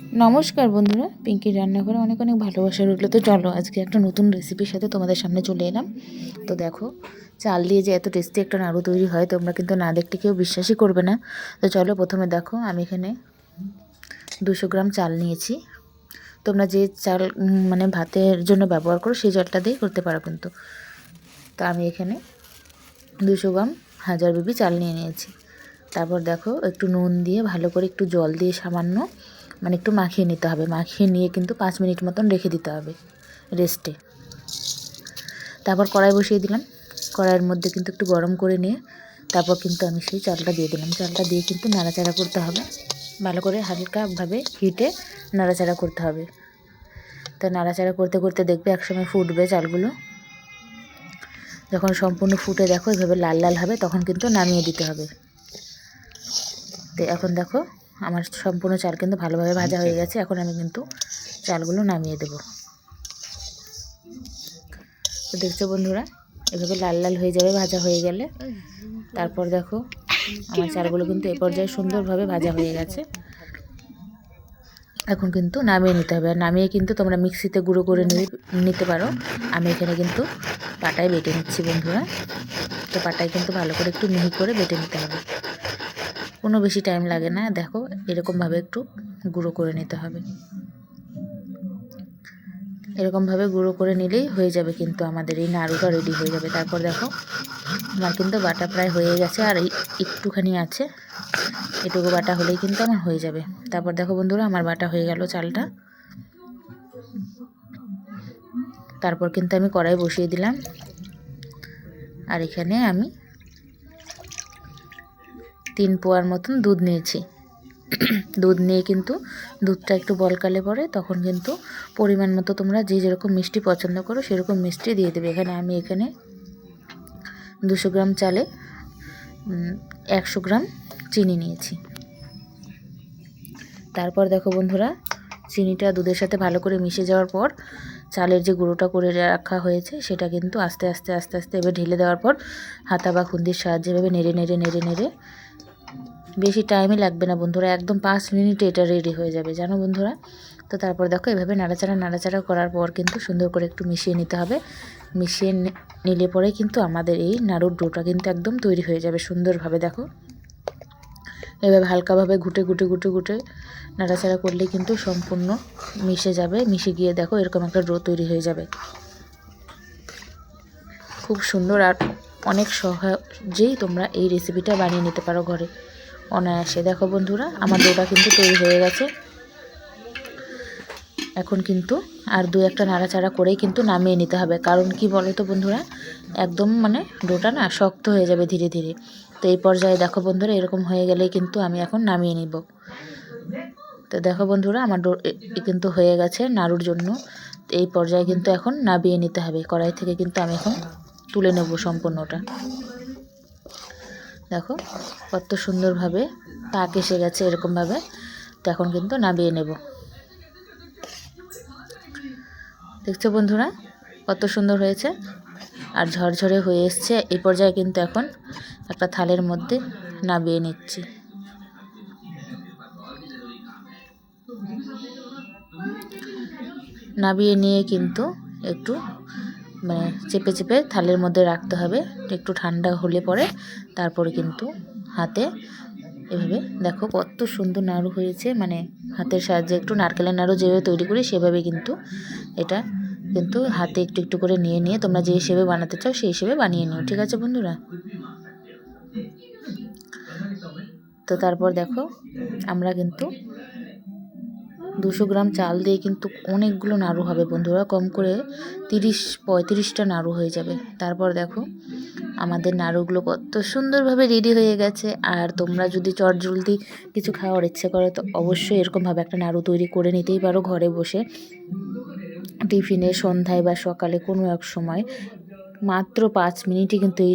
নমস্কার বন্ধুরা পিঙ্কির রান্নাঘরে অনেক অনেক ভালোবাসা রইল। তো চলো আজকে একটা নতুন রেসিপির সাথে তোমাদের সামনে চলে এলাম। তো দেখো, চাল দিয়ে যে এত টেস্টি একটা নাড়ু তৈরি হয়, তোমরা কিন্তু না দেখতে কেউ বিশ্বাসই করবে না। তো চলো প্রথমে দেখো, আমি এখানে দুশো গ্রাম চাল নিয়েছি। তোমরা যে চাল মানে ভাতের জন্য ব্যবহার করো, সেই চালটা দিয়েই করতে পারো কিন্তু। তো আমি এখানে দুশো গ্রাম হাজার বিবি চাল নিয়ে নিয়েছি। তারপর দেখো, একটু নুন দিয়ে ভালো করে একটু জল দিয়ে সামান্য মানে একটু মাখিয়ে নিতে হবে। মাখিয়ে নিয়ে কিন্তু পাঁচ মিনিট মতন রেখে দিতে হবে রেস্টে তারপর কড়াই বসিয়ে দিলাম। কড়াইয়ের মধ্যে কিন্তু একটু গরম করে নিয়ে তারপর কিন্তু আমি সেই চালটা দিয়ে দিলাম। চালটা দিয়ে কিন্তু নাড়াচাড়া করতে হবে। ভালো করে হালকাভাবে হিটে নাড়াচাড়া করতে হবে। তো নাড়াচাড়া করতে করতে দেখবে একসময় ফুটবে চালগুলো। যখন সম্পূর্ণ ফুটে দেখো, এভাবে লাল লাল হবে, তখন কিন্তু নামিয়ে দিতে হবে। তো এখন দেখো আমার সম্পূর্ণ চাল কিন্তু ভালোভাবে ভাজা হয়ে গেছে। এখন আমি কিন্তু চালগুলো নামিয়ে দেব। তো দেখছ বন্ধুরা, এভাবে লাল লাল হয়ে যাবে ভাজা হয়ে গেলে। তারপর দেখো, আমার চালগুলো কিন্তু এ পর্যায়ে সুন্দরভাবে ভাজা হয়ে গেছে। এখন কিন্তু নামিয়ে নিতে হবে। আর নামিয়ে কিন্তু তোমরা মিক্সিতে গুঁড়ো করে নিতে পারো। আমি এখানে কিন্তু পাটায় বেটে নিচ্ছি বন্ধুরা। তো পাটায় কিন্তু ভালো করে একটু মিহি করে বেটে নিতে হবে। কোনো বেশি টাইম লাগে না, দেখো এরকমভাবে একটু গুঁড়ো করে নিতে হবে। এরকমভাবে গুঁড়ো করে নিলেই হয়ে যাবে কিন্তু আমাদের এই নাড়ুটা রেডি হয়ে যাবে। তারপর দেখো, আমার কিন্তু বাটা প্রায় হয়ে গেছে আর একটুখানি আছে, এটুকু বাটা হলেই কিন্তু আমার হয়ে যাবে। তারপর দেখো বন্ধুরা, আমার বাটা হয়ে গেল চালটা। তারপর কিন্তু আমি কড়াই বসিয়ে দিলাম। আর এখানে আমি তিন পোয়ার মতন দুধ নিয়েছি। দুধ নিয়ে কিন্তু দুধটা একটু বলকালে পরে তখন কিন্তু পরিমাণ মতো তোমরা যে যেরকম মিষ্টি পছন্দ করো সেরকম মিষ্টি দিয়ে দেবে। এখানে আমি এখানে দুশো গ্রাম চালে একশো গ্রাম চিনি নিয়েছি। তারপর দেখো বন্ধুরা, চিনিটা দুধের সাথে ভালো করে মিশে যাওয়ার পর চালের যে গুঁড়োটা করে রাখা হয়েছে সেটা কিন্তু আস্তে আস্তে আস্তে আস্তে এবার ঢেলে দেওয়ার পর হাতা বা খুন্দির সাহায্যে এভাবে নেড়ে নেড়ে নেড়ে নেড়ে বেশি টাইমই লাগবে না বন্ধুরা, একদম পাঁচ মিনিটে এটা রেডি হয়ে যাবে, জানো বন্ধুরা? তো তারপর দেখো, এভাবে নাড়াচাড়া নাড়াচাড়া করার পর কিন্তু সুন্দর করে একটু মিশিয়ে নিতে হবে। মিশিয়ে নিলে পরে কিন্তু আমাদের এই নাড়ুর ডোটা কিন্তু একদম তৈরি হয়ে যাবে সুন্দরভাবে, দেখো। এভাবে হালকাভাবে ঘুটে ঘুটে ঘুটে ঘুটে নাড়াচাড়া করলে কিন্তু সম্পূর্ণ মিশে যাবে, মিশে গিয়ে দেখো এরকম একটা ডো তৈরি হয়ে যাবে। খুব সুন্দর আর অনেক সহজেই তোমরা এই রেসিপিটা বানিয়ে নিতে পারো ঘরে। অনায়াসে। দেখো বন্ধুরা, আমার ডোটা কিন্তু তৈরি হয়ে গেছে। এখন কিন্তু আর দু একটা নাড়াচাড়া করেই কিন্তু নামিয়ে নিতে হবে। কারণ কি বলো তো বন্ধুরা, একদম মানে ডোটা না শক্ত হয়ে যাবে ধীরে ধীরে। তো এই পর্যায়ে দেখো বন্ধুরা, এরকম হয়ে গেলেই কিন্তু আমি এখন নামিয়ে নিব। তো দেখো বন্ধুরা, আমার ডো কিন্তু হয়ে গেছে নাড়ুর জন্য। এই পর্যায়ে কিন্তু এখন নামিয়ে নিতে হবে। কড়াই থেকে কিন্তু আমি এখন তুলে নেব সম্পূর্ণটা। দেখো, কত সুন্দরভাবে পাক এসে গেছে এরকমভাবে। তো এখন কিন্তু নামিয়ে নেব। দেখছ বন্ধুরা, কত সুন্দর হয়েছে। আর ঝরঝরে হয়ে এসছে। এই পর্যায়ে কিন্তু এখন একটা থালের মধ্যে নামিয়ে নিচ্ছি। নামিয়ে নিয়ে কিন্তু একটু মানে চেপে চেপে থালের মধ্যে রাখতে হবে। একটু ঠান্ডা হলে পরে তারপরে কিন্তু হাতে এভাবে দেখো কত সুন্দর নাড়ু হয়েছে। মানে হাতের সাহায্যে একটু নারকেলের নাড়ু যেভাবে তৈরি করি সেভাবে কিন্তু এটা কিন্তু হাতে একটু একটু করে নিয়ে নিয়ে তোমরা যে হিসেবে বানাতে চাও সেই হিসেবে বানিয়ে নিও, ঠিক আছে বন্ধুরা? তো তারপর দেখো আমরা কিন্তু দুশো গ্রাম চাল দিয়ে কিন্তু অনেকগুলো নাড়ু হবে বন্ধুরা। কম করে তিরিশ, পঁয়ত্রিশটা নাড়ু হয়ে যাবে। তারপর দেখো, আমাদের নাড়ুগুলো কত সুন্দরভাবে রেডি হয়ে গেছে। আর তোমরা যদি চটজলদি কিছু খাওয়ার ইচ্ছে করে, তো অবশ্যই এরকমভাবে একটা নাড়ু তৈরি করে নিতেই পারো ঘরে বসে। টিফিনে, সন্ধ্যায় বা সকালে কোনো এক সময় মাত্র পাঁচ মিনিটই কিন্তু এই